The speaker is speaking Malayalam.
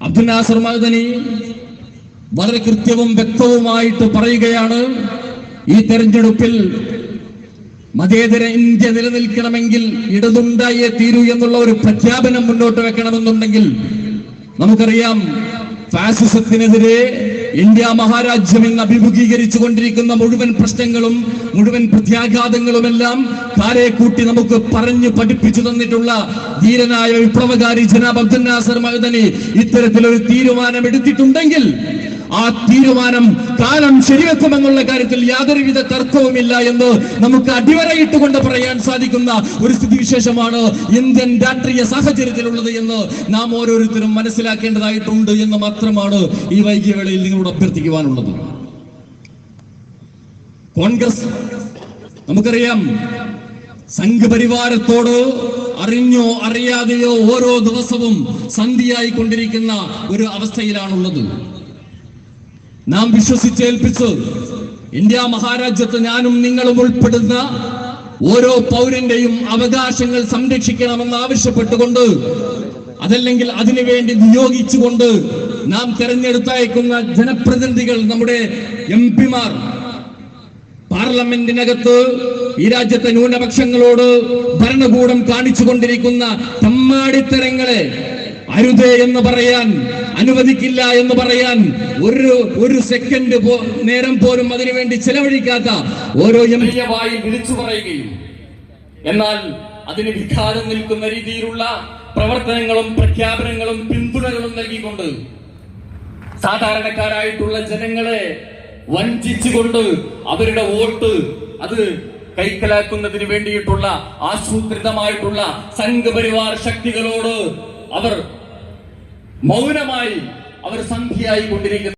അബ്ദുൽ വളരെ കൃത്യവും വ്യക്തവുമായിട്ട് പറയുകയാണ് ഈ തെരഞ്ഞെടുപ്പിൽ മതേതര ഇന്ത്യ നിലനിൽക്കണമെങ്കിൽ ഇടതുണ്ടായേ തീരൂ എന്നുള്ള ഒരു പ്രഖ്യാപനം മുന്നോട്ട് വെക്കണമെന്നുണ്ടെങ്കിൽ നമുക്കറിയാം ഫാസിസത്തിനെതിരെ ഇന്ത്യ മഹാരാജ്യം ഇന്ന് അഭിമുഖീകരിച്ചു കൊണ്ടിരിക്കുന്ന മുഴുവൻ പ്രശ്നങ്ങളും മുഴുവൻ പ്രത്യാഘാതങ്ങളുമെല്ലാം കാലെ കൂട്ടി നമുക്ക് പറഞ്ഞു പഠിപ്പിച്ചു തന്നിട്ടുള്ള ധീരനായ വിപ്ലവകാരി ജനാബ് അബ്ദുൽ നാസർ മഹദനി ഇത്തരത്തിലൊരു തീരുമാനം എടുത്തിട്ടുണ്ടെങ്കിൽ ആ തീരുമാനം കാലം ശരിവെക്കുമെന്നുള്ള കാര്യത്തിൽ യാതൊരുവിധ തർക്കവുമില്ല എന്ന് നമുക്ക് അടിവരയിട്ടുകൊണ്ട് പറയാൻ സാധിക്കുന്ന ഒരു സ്ഥിതിവിശേഷമാണ് ഇന്ത്യൻ രാഷ്ട്രീയ സാഹചര്യത്തിലുള്ളത് എന്ന് നാം ഓരോരുത്തരും മനസ്സിലാക്കേണ്ടതായിട്ടുണ്ട് എന്ന് മാത്രമാണ് ഈ വൈകിയ വേളയിൽ നിങ്ങളോട് അഭ്യർത്ഥിക്കുവാനുള്ളത്. കോൺഗ്രസ് നമുക്കറിയാം സംഘപരിവാരത്തോട് അറിഞ്ഞോ അറിയാതെയോ ഓരോ ദിവസവും സന്ധിയായി കൊണ്ടിരിക്കുന്ന ഒരു അവസ്ഥയിലാണുള്ളത്. നാം വിശ്വസിച്ചേൽപ്പിച്ച് ഇന്ത്യ മഹാരാജ്യത്ത് ഞാനും നിങ്ങളും ഉൾപ്പെടുന്ന ഓരോ പൗരന്റെയും അവകാശങ്ങൾ സംരക്ഷിക്കണമെന്ന് ആവശ്യപ്പെട്ടുകൊണ്ട് അതല്ലെങ്കിൽ അതിനുവേണ്ടി നിയോഗിച്ചുകൊണ്ട് നാം തെരഞ്ഞെടുത്തയക്കുന്ന ജനപ്രതിനിധികൾ നമ്മുടെ എം പിമാർ. പാർലമെന്റിനകത്ത് ഈ രാജ്യത്തെ ന്യൂനപക്ഷങ്ങളോട് ഭരണകൂടം കാണിച്ചുകൊണ്ടിരിക്കുന്ന തമ്മാടിത്തരങ്ങളെ അരുതേ എന്ന് പറയാൻ അനുവദിക്കില്ല എന്ന് പറയാൻ ഒരു ഒരു സെക്കൻഡ് നേരം പോലും അതിനുവേണ്ടി ചെലവഴിക്കാത്ത ഓരോ എം വായി വിളിച്ചു പറയുകയും എന്നാൽ അതിന് വിഘാതം നിൽക്കുന്ന രീതിയിലുള്ള പ്രവർത്തനങ്ങളും പ്രഖ്യാപനങ്ങളും പിന്തുണകളും നൽകിക്കൊണ്ട് സാധാരണക്കാരായിട്ടുള്ള ജനങ്ങളെ വഞ്ചിച്ചുകൊണ്ട് അവരുടെ വോട്ട് അത് കൈക്കലാക്കുന്നതിന് വേണ്ടിയിട്ടുള്ള ആസൂത്രിതമായിട്ടുള്ള സംഘപരിവാർ ശക്തികളോട് അവർ മൗനമായി അവർ സംഖ്യയായി കൊണ്ടിരിക്കുന്നു.